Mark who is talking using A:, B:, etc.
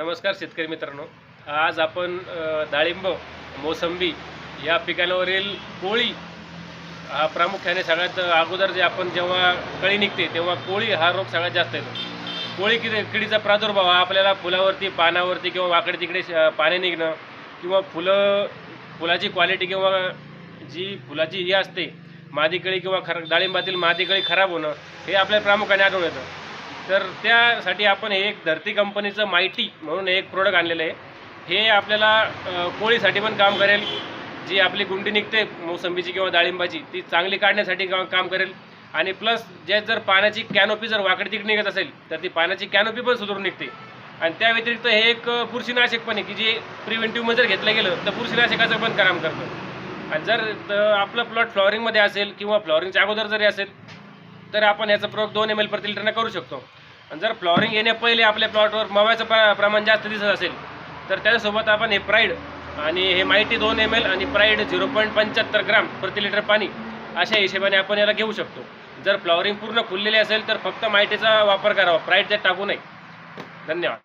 A: नमस्कार शेतकरी मित्रांनो. आज आपण डाळिंब मोसंबी या पिकांवरील कोळी हा प्रामुख्याने सगळ्यात अगोदर जे आपण जेव्हा कळी निघते तेव्हा कोळी हा रोग सगळ्यात जास्त येतो. कोळी किडे किडीचा प्रादुर्भाव हा आपल्याला फुलावरती पानावरती किंवा वाकडे तिकडे श- पाने निघणं किंवा फुलं फुलाची क्वालिटी किंवा जी फुलाची ही असते मादी कळी किंवा खर डाळिंबातील मादी कळी खराब होणं हे आपल्याला प्रामुख्याने आढळून येतं. तर त्यासाठी आपण हे एक धरती कंपनीचं मायटी म्हणून एक प्रोडक्ट आणलेलं आहे. हे आपल्याला कोळीसाठी पण काम करेल. जी आपली गुंडी निघते मोसंबीची किंवा डाळिंबाची ती चांगली काढण्यासाठी काम करेल. आणि प्लस जे जर पाण्याची कॅनोपी जर वाकडी तिकडे निघत असेल तर ती पाण्याची कॅनोपी पण सुधारून निघते. आणि त्या व्यतिरिक्त हे एक बुरशीनाशक पण आहे की जे प्रिव्हेंटिव्हमध्ये जर घेतलं गेलं तर बुरशीनाशकाचं पण काम करतं. आणि जर आपलं प्लॉट फ्लॉवरिंगमध्ये असेल किंवा फ्लॉवरिंगच्या अगोदर जरी असेल तर आपण याचा प्रयोग दोन एम एल प्रति लिटरनं करू शकतो. आणि जर फ्लॉवरिंग येण्या पहिले आपल्या प्लॉटवर मव्याचं प्र प्रमाण जास्त दिसत असेल तर त्याच्यासोबत आपण हे प्राईड आणि हे माहिती दोन एम एल आणि प्राईड झिरो पॉईंट पंच्याहत्तर ग्राम प्रति लिटर पाणी अशा हिशोबाने आपण याला घेऊ शकतो. जर फ्लॉवरिंग पूर्ण खुललेली असेल तर फक्त माहितीचा वापर करावा. प्राईड त्यात टाकू नये. धन्यवाद.